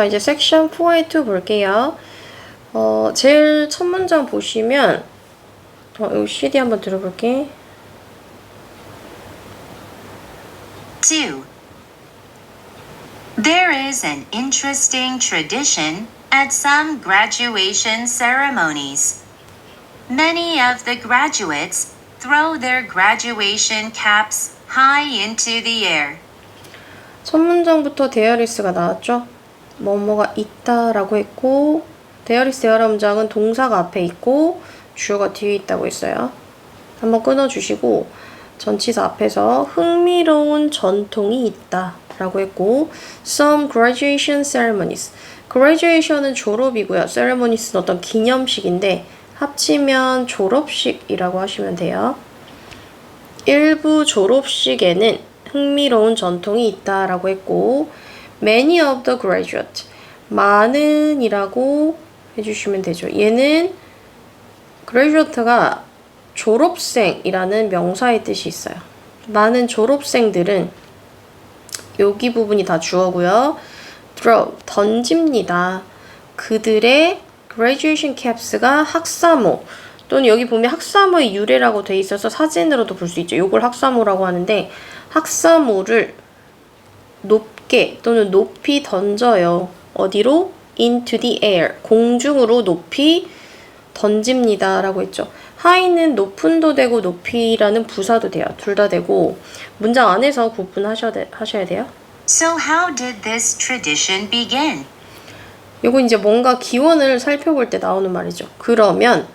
자, 이제 섹션 4A2 볼게요. 어, 제일 첫 문장 보시면, 어, 여기 CD 한번 들어볼게. 2. There is an interesting tradition at some graduation ceremonies. Many of the graduates throw their graduation caps high into the air. 첫 문장부터 데어리스가 나왔죠? 뭐뭐가 있다라고 했고, 데어리스 여러 문장은 동사가 앞에 있고, 주어가 뒤에 있다고 했어요. 한번 끊어주시고, 전치사 앞에서 흥미로운 전통이 있다 라고 했고, some graduation ceremonies. graduation은 졸업이고요. ceremonies는 어떤 기념식인데, 합치면 졸업식이라고 하시면 돼요. 일부 졸업식에는 흥미로운 전통이 있다 라고 했고 many of the graduate 많은이라고 해주시면 되죠. 얘는 graduate가 졸업생이라는 명사의 뜻이 있어요. 많은 졸업생들은 여기 부분이 다 주어고요. throw 던집니다. 그들의 graduation caps가 학사모 또는 여기 보면 학사모의 유래라고 돼 있어서 사진으로도 볼 수 있죠. 요걸 학사모라고 하는데 학사모를 높 게 또는 높이 던져요. 어디로? into the air. 공중으로 높이 던집니다. 라고 했죠. 하이는 높은도 되고 높이라는 부사도 돼요. 둘 다 되고 문장 안에서 구분하셔야 돼, 하셔야 돼요. So, how did this tradition begin? 요거 이제 뭔가 기원을 살펴볼 때 나오는 말이죠. 그러면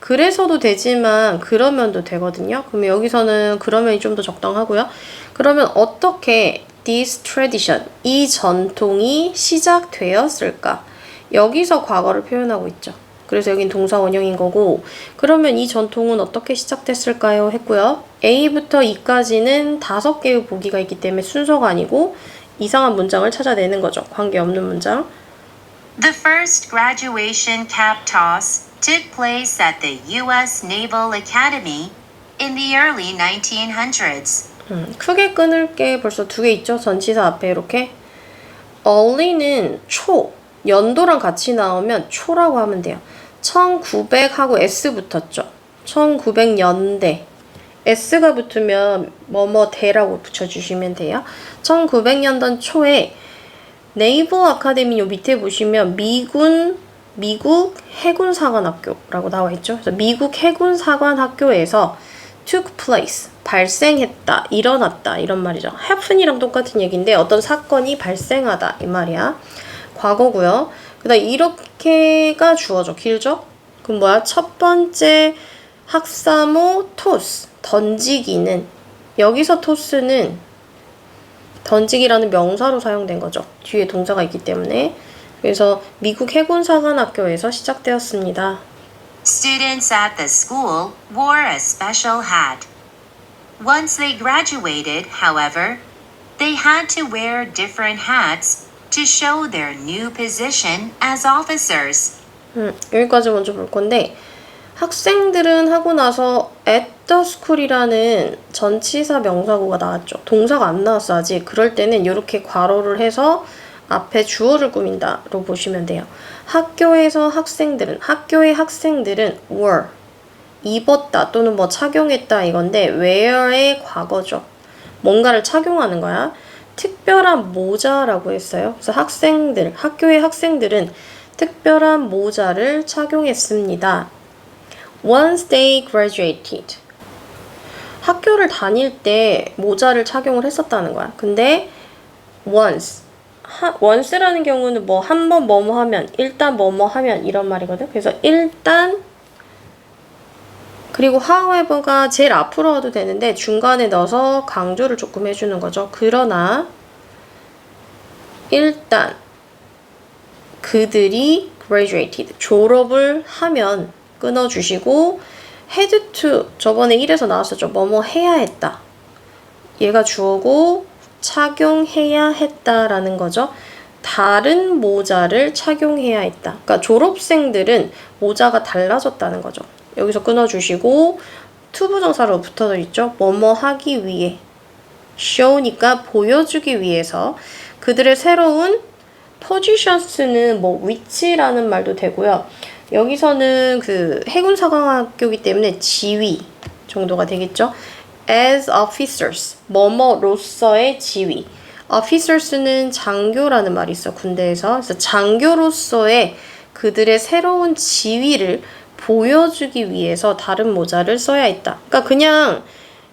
그래서도 되지만 그러면도 되거든요. 그러면 여기서는 그러면이 좀 더 적당하고요. 그러면 어떻게 this tradition 이 전통이 시작되었을까? 여기서 과거를 표현하고 있죠. 그래서 여긴 동사 원형인 거고 그러면 이 전통은 어떻게 시작됐을까요? 했고요. A부터 E까지는 다섯 개의 보기가 있기 때문에 순서가 아니고 이상한 문장을 찾아내는 거죠. 관계없는 문장. The first graduation cap toss took place at the U.S. Naval Academy in the early 1900s. 음, 크게 끊을 게 벌써 두 개 있죠. 전치사 앞에 이렇게. early는 초, 연도랑 같이 나오면 초라고 하면 돼요. 1900하고 S 붙었죠. 1900년대. S가 붙으면 뭐뭐 대라고 붙여주시면 돼요. 1900년대 초에 네이버 아카데미 요 밑에 보시면 미군 미국 해군 사관학교라고 나와 있죠. 미국 해군 사관학교에서 took place 발생했다, 일어났다 이런 말이죠. happen이랑 똑같은 얘기인데 어떤 사건이 발생하다 이 말이야. 과거고요. 그다음 이렇게가 주어져 길죠? 그럼 뭐야? 첫 번째 학사모 토스 던지기는 여기서 토스는 던지기라는 명사로 사용된 거죠. 뒤에 동사가 있기 때문에. 그래서 미국 해군 사관학교에서 시작되었습니다. Students at the school wore a special hat. Once they graduated, however, they had to wear different hats to show their new position as officers. 음, 여기까지 먼저 볼 건데 학생들은 하고 나서 at the school이라는 전치사 명사구가 나왔죠. 동사가 안 나왔어 아직. 그럴 때는 이렇게 괄호를 해서 앞에 주어를 꾸민다로 보시면 돼요. 학교에서 학생들은 학교의 학생들은 were 입었다 또는 뭐 착용했다 이건데 wear의 과거죠. 뭔가를 착용하는 거야. 특별한 모자라고 했어요. 그래서 학생들, 학교의 학생들은 특별한 모자를 착용했습니다. Once they graduated. 학교를 다닐 때 모자를 착용을 했었다는 거야. 근데 once 하, once라는 경우는 뭐 한 번 뭐뭐 하면 일단 뭐뭐 하면 이런 말이거든. 그래서 일단 그리고 however가 제일 앞으로 와도 되는데 중간에 넣어서 강조를 조금 해주는 거죠. 그러나 일단 그들이 graduated 졸업을 하면 끊어주시고 had to 저번에 1에서 나왔었죠. 뭐뭐 해야 했다. 얘가 주어고 착용해야 했다라는 거죠. 다른 모자를 착용해야 했다. 그러니까 졸업생들은 모자가 달라졌다는 거죠. 여기서 끊어주시고 투부정사로 붙어져 있죠. 뭐뭐 하기 위해 show니까 보여주기 위해서 그들의 새로운 positions는 뭐 위치라는 말도 되고요. 여기서는 그 해군 사관학교이기 때문에 지위 정도가 되겠죠. As officers 뭐뭐로서의 지위. officers는 장교라는 말이 있어 군대에서 그래서 장교로서의 그들의 새로운 지위를 보여주기 위해서 다른 모자를 써야 했다. 그러니까 그냥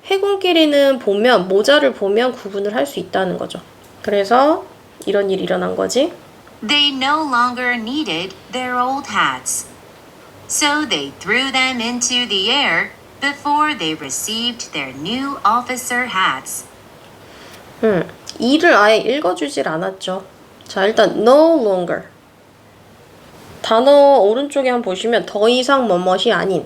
해군끼리는 보면 모자를 보면 구분을 할 수 있다는 거죠. 그래서 이런 일이 일어난 거지. They no longer needed their old hats. So they threw them into the air before they received their new officer hats. 음, 이를 아예 읽어주질 않았죠. 자, 일단 no longer. 단어 오른쪽에 한번 보시면 더 이상 뭐뭇이 아닌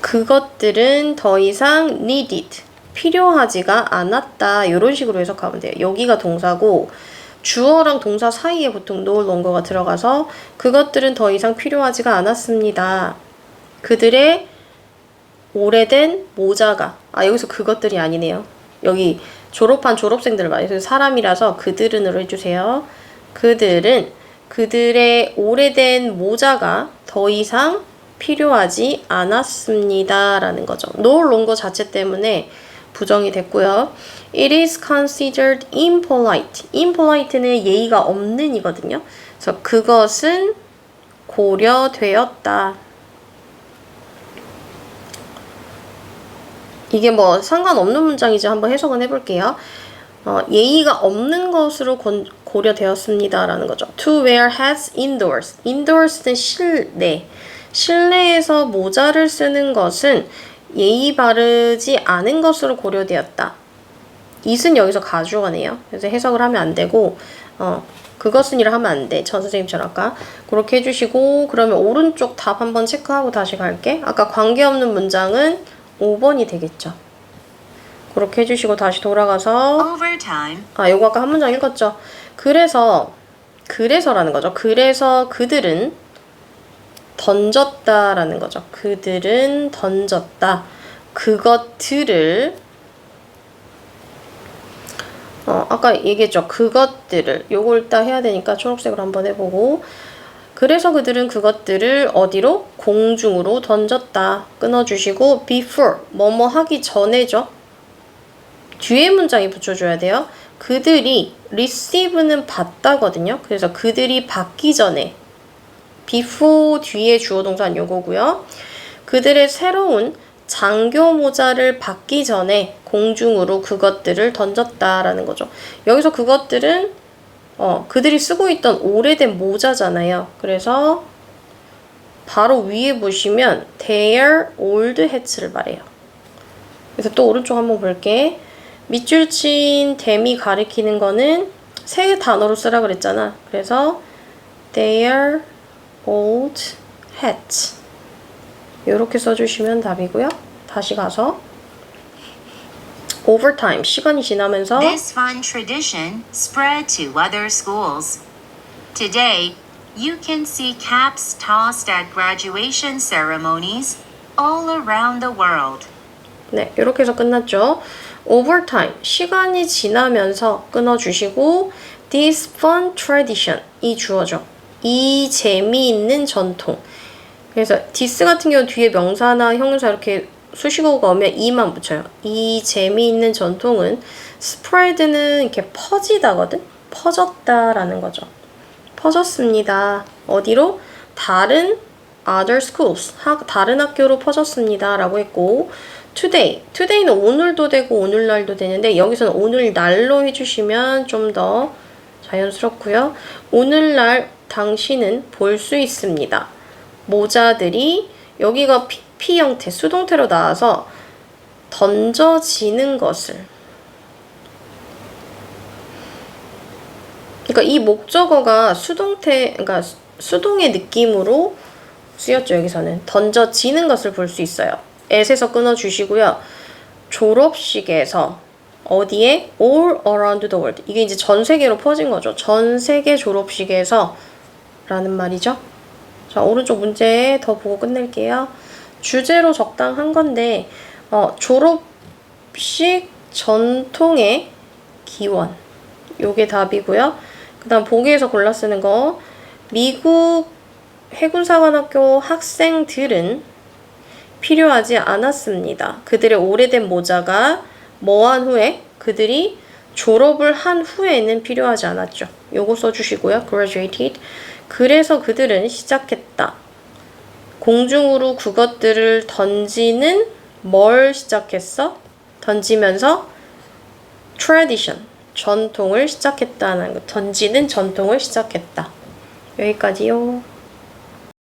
그것들은 더 이상 needed 필요하지가 않았다 이런 식으로 해석하면 돼요. 여기가 동사고 주어랑 동사 사이에 보통 no longer가 들어가서 그것들은 더 이상 필요하지가 않았습니다. 그들의 오래된 모자가 아 여기서 그것들이 아니네요. 여기 졸업한 졸업생들 말이에요. 그래서 사람이라서 그들은으로 해주세요. 그들은 그들의 오래된 모자가 더 이상 필요하지 않았습니다 라는 거죠. no longer 자체 때문에 부정이 됐고요. It is considered impolite. impolite는 예의가 없는 이거든요. 그래서 그것은 고려되었다. 이게 뭐 상관없는 문장이지 한번 해석은 해볼게요. 어, 예의가 없는 것으로 고, 고려되었습니다라는 거죠. To wear hats indoors. indoors는 실내. 실내에서 모자를 쓰는 것은 예의 바르지 않은 것으로 고려되었다. it은 여기서 가져가네요. 그래서 해석을 하면 안 되고, 어, 그것은 이라 하면 안 돼. 전 선생님처럼 아까. 그렇게 해주시고, 그러면 오른쪽 답 한번 체크하고 다시 갈게. 아까 관계없는 문장은 5번이 되겠죠. 그렇게 해주시고 다시 돌아가서 아 요거 아까 한 문장 읽었죠. 그래서 그래서라는 거죠. 그래서 그들은 던졌다라는 거죠. 그들은 던졌다. 그것들을 어 아까 얘기했죠. 그것들을 요걸 딱 해야 되니까 초록색으로 한번 해보고 그래서 그들은 그것들을 어디로? 공중으로 던졌다. 끊어주시고 before 뭐뭐 하기 전에죠. 뒤에 문장이 붙여줘야 돼요. 그들이 receive는 받다거든요. 그래서 그들이 받기 전에 before 뒤에 주어 동사는 요거고요. 그들의 새로운 장교 모자를 받기 전에 공중으로 그것들을 던졌다라는 거죠. 여기서 그것들은 어, 그들이 쓰고 있던 오래된 모자잖아요. 그래서 바로 위에 보시면 their old hats를 말해요. 그래서 또 오른쪽 한번 볼게. 밑줄 친 댐이 가리키는 거는 세 단어로 쓰라 그랬잖아. 그래서 their old hats 이렇게 써주시면 답이고요. 다시 가서 over time 시간이 지나면서 this fun tradition spread to other schools. Today, you can see caps tossed at graduation ceremonies all around the world. 네, 이렇게 해서 끝났죠. over time 시간이 지나면서 끊어 주시고 this fun tradition 이 주어죠. 이 재미있는 전통. 그래서 this 같은 경우 뒤에 명사나 형용사 이렇게 수식어가 오면 이만 붙여요. 이 재미있는 전통은 spread는 이렇게 퍼지다거든. 퍼졌다라는 거죠. 퍼졌습니다. 어디로? 다른 other schools, 학, 다른 학교로 퍼졌습니다 라고 했고 today, today는 오늘도 되고 오늘날도 되는데 여기서는 오늘날로 해주시면 좀 더 자연스럽고요. 오늘날 당신은 볼 수 있습니다. 모자들이 여기가 PP 형태, 수동태로 나와서 던져지는 것을 그러니까 이 목적어가 수동태, 그러니까 수- 수동의 느낌으로 쓰였죠, 여기서는. 던져지는 것을 볼 수 있어요. 에서 끊어주시고요. 졸업식에서 어디에? all around the world. 이게 이제 전 세계로 퍼진 거죠. 전 세계 졸업식에서 라는 말이죠. 자, 오른쪽 문제 더 보고 끝낼게요. 주제로 적당한 건데, 어, 졸업식 전통의 기원. 요게 답이고요. 그그 다음 보기에서 골라 쓰는 거. 미국 해군사관학교 학생들은 필요하지 않았습니다. 그들의 오래된 모자가 뭐한 후에 그들이 졸업을 한 후에는 필요하지 않았죠. 요거 써주시고요. graduated. 그래서 그들은 시작했다. 공중으로 그것들을 던지는 뭘 시작했어? 던지면서 tradition, 전통을 시작했다는 거. 던지는 전통을 시작했다. 여기까지요.